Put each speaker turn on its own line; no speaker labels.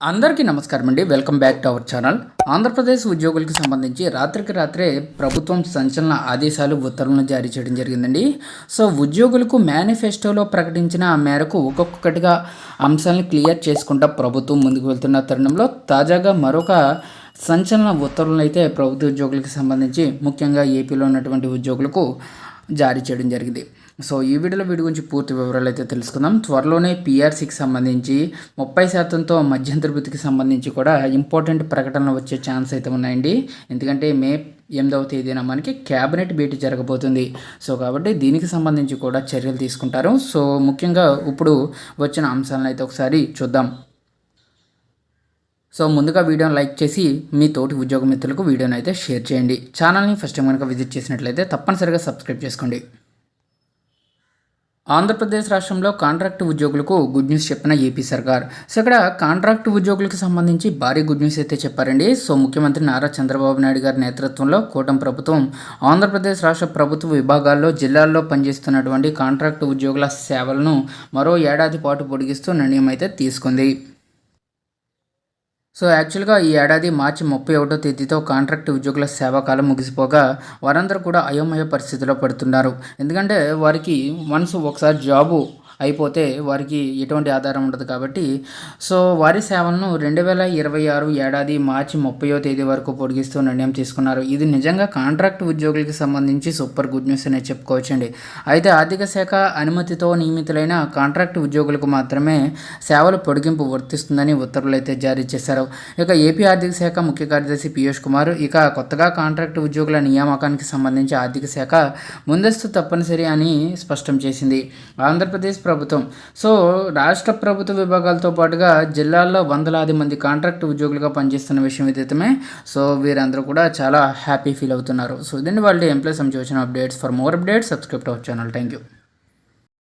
అందరికీ నమస్కారం అండి. Welcome back to our channel. Andhra Pradesh ఉద్యోగులకు సంబంధించి రాత్రికి రాత్రే ప్రభుత్వం సంచలన ఆదేశాలు ఉత్తర్వులను జారీ చేయడం జరిగిందండి. సో ఉద్యోగులకు మేనిఫెస్టోలో ప్రకటించిన మేరకు ఒక్కొక్కటిగా అంశాలను క్లియర్ చేసుకుంటా ప్రభుత్వం ముందుకు వెళ్తున్న తరుణంలో తాజాగా మరొక సంచలన ఉత్తర్వులను అయితే ప్రభుత్వ ఉద్యోగులకు సంబంధించి ముఖ్యంగా ఏపీలో ఉన్నటువంటి ఉద్యోగులకు జారీ చేయడం జరిగింది. సో ఈ వీడియోలో వీడి గురించి పూర్తి వివరాలు అయితే తెలుసుకుందాం. త్వరలోనే పిఆర్సీకి సంబంధించి ముప్పై శాతంతో మధ్యంతర వృత్తికి సంబంధించి కూడా ఇంపార్టెంట్ ప్రకటనలు వచ్చే ఛాన్స్ అయితే ఉన్నాయండి. ఎందుకంటే మే ఎనిమిదవ తేదీన మనకి క్యాబినెట్ భేటీ జరగబోతుంది. సో కాబట్టి దీనికి సంబంధించి కూడా చర్యలు తీసుకుంటారు. సో ముఖ్యంగా ఇప్పుడు వచ్చిన అంశాలను అయితే ఒకసారి చూద్దాం. సో ముందుగా వీడియోని లైక్ చేసి మీ తోటి ఉద్యోగ మిత్రులకు వీడియోని అయితే షేర్ చేయండి. ఛానల్ని ఫస్ట్ టైం కనుక విజిట్ చేసినట్లయితే తప్పనిసరిగా సబ్స్క్రైబ్ చేసుకోండి. ఆంధ్రప్రదేశ్ రాష్ట్రంలో కాంట్రాక్ట్ ఉద్యోగులకు గుడ్ న్యూస్ చెప్పిన ఏపీ సర్కార్. సో ఇక్కడ కాంట్రాక్ట్ ఉద్యోగులకు సంబంధించి భారీ గుడ్ న్యూస్ అయితే చెప్పారండి. సో ముఖ్యమంత్రి నారా చంద్రబాబు నాయుడు గారి నేతృత్వంలో కూటమి ప్రభుత్వం ఆంధ్రప్రదేశ్ రాష్ట్ర ప్రభుత్వ విభాగాల్లో జిల్లాల్లో పనిచేస్తున్నటువంటి కాంట్రాక్ట్ ఉద్యోగుల సేవలను మరో ఏడాది పాటు పొడిగిస్తూ నిర్ణయం అయితే తీసుకుంది. సో యాక్చువల్గా ఈ ఏడాది మార్చి ముప్పై ఒకటో తేదీతో కాంట్రాక్ట్ ఉద్యోగుల సేవాకాలం ముగిసిపోగా వారందరూ కూడా అయోమయ పరిస్థితిలో పడుతున్నారు. ఎందుకంటే వారికి మనసు ఒకసారి జాబు అయిపోతే వారికి ఎటువంటి ఆధారం ఉండదు కాబట్టి. సో వారి సేవలను రెండు వేల ఇరవై ఆరు ఏడాది మార్చి ముప్పయో తేదీ వరకు పొడిగిస్తూ నిర్ణయం తీసుకున్నారు. ఇది నిజంగా కాంట్రాక్ట్ ఉద్యోగులకి సంబంధించి సూపర్ గుడ్ న్యూస్ అనే చెప్పుకోవచ్చండి. అయితే ఆర్థిక శాఖ అనుమతితో నియమితులైన కాంట్రాక్ట్ ఉద్యోగులకు మాత్రమే సేవల పొడిగింపు వర్తిస్తుందని ఉత్తర్వులు అయితే జారీ చేశారు. ఇక ఏపీ ఆర్థిక శాఖ ముఖ్య కార్యదర్శి పీయూష్ కుమార్ ఇక కొత్తగా కాంట్రాక్ట్ ఉద్యోగుల నియామకానికి సంబంధించి ఆర్థిక శాఖ ముందస్తు తప్పనిసరి అని స్పష్టం చేసింది. ఆంధ్రప్రదేశ్ ప్రభుత్వం. సో రాష్ట్ర ప్రభుత్వ విభాగాలతో పాటుగా జిల్లాల్లో వందలాది మంది కాంట్రాక్ట్ ఉద్యోగులుగా పనిచేస్తున్న విషయం విదితమే సో వీరందరూ కూడా చాలా హ్యాపీ ఫీల్ అవుతున్నారు. సో దీన్ని వాళ్ళు ఎంప్లాయ్ సంబంధించిన updates. For more updates subscribe our channel. Thank you